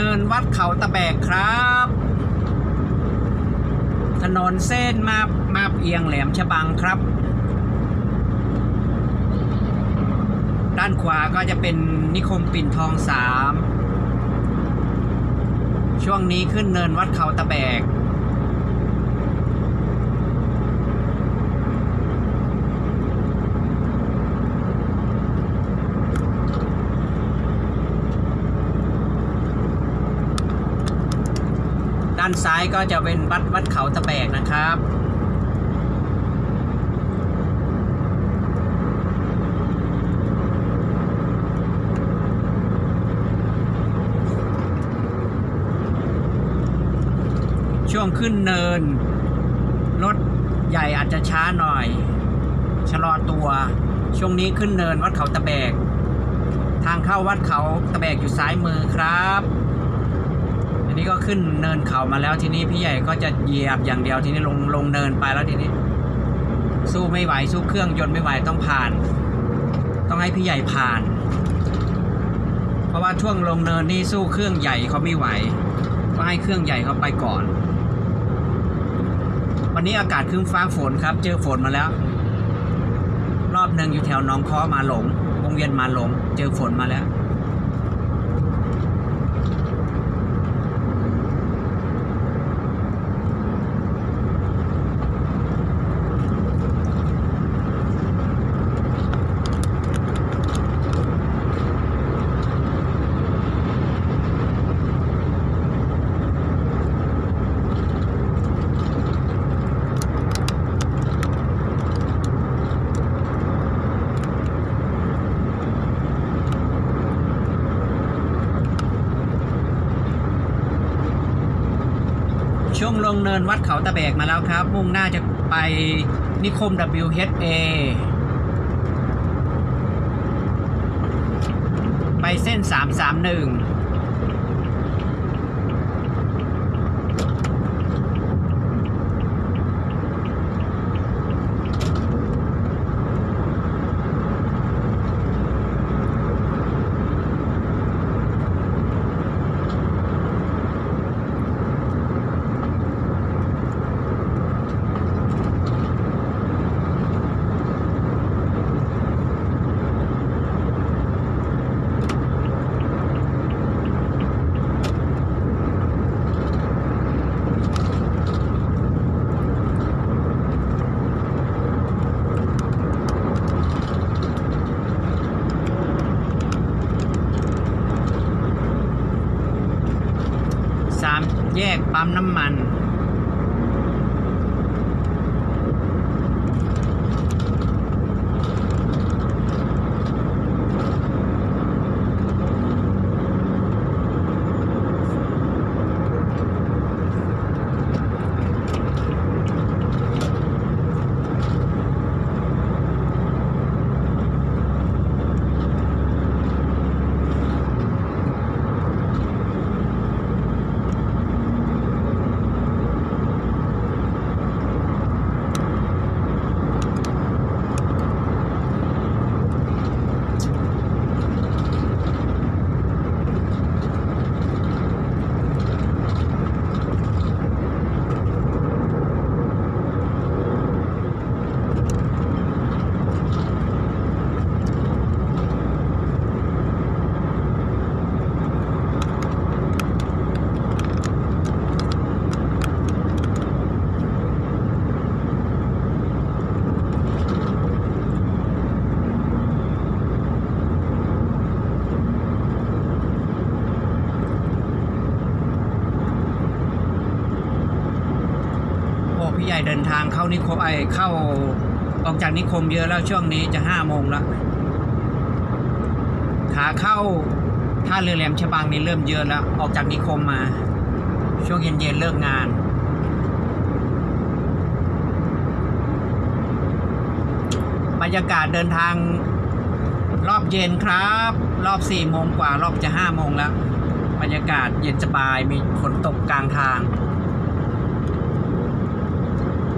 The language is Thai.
เนินวัดเขาตะแบกครับ ถนนเส้นมาบมาบเอียงแหลมฉบังครับ ด้านขวาก็จะเป็นนิคมปิ่นทองสามช่วงนี้ขึ้นเนินวัดเขาตะแบกานซ้ายก็จะเป็นวัดวัดเขาตะแบกนะครับช่วงขึ้นเนิน รถใหญ่อาจจะช้าหน่อย ชะลอตัว ช่วงนี้ขึ้นเนินวัดเขาตะแบก ทางเข้าวัดเขาตะแบกอยู่ซ้ายมือครับ นี้ก็ขึ้นเนินเขามาแล้วทีนี้พี่ใหญ่ก็จะเหยียบอย่างเดียวทีนี้ลงลงเนินไปแล้วทีนี้ สู้ไม่ไหวสู้เครื่องยนต์ไม่ไหวต้องผ่าน ต้องให้พี่ใหญ่ผ่าน เพราะว่าช่วงลงเนินนี่สู้เครื่องใหญ่เขาไม่ไหวก็ให้เครื่องใหญ่เขาไปก่อน วันนี้อากาศครึ้มฟ้าฝนครับ เจอฝนมาแล้ว รอบหนึ่งอยู่แถวน้องค้อมาหลงวงเวียนมาหลง เจอฝนมาแล้ว ช่วงลงเนินวัดเขาตะแบกมาแล้วครับ มุ่งหน้าจะไปนิคม WHA ไปเส้น 331 สาม แยกปั๊มน้ำมัน เดินทางเข้านิคมไอเข้าออกจากนิคมเยอะแล้วช่วงนี้จะห้าโมงแล้วขาเข้าท่าเรือแหลมฉบังนี่เริ่มเยอะแล้ว ออกจากนิคมมา ช่วงเย็นๆเลิกงาน บรรยากาศเดินทางรอบเย็นครับ รอบสี่โมงกว่ารอบจะห้าโมงแล้ว บรรยากาศเย็นสบายมีฝนตกกลางทาง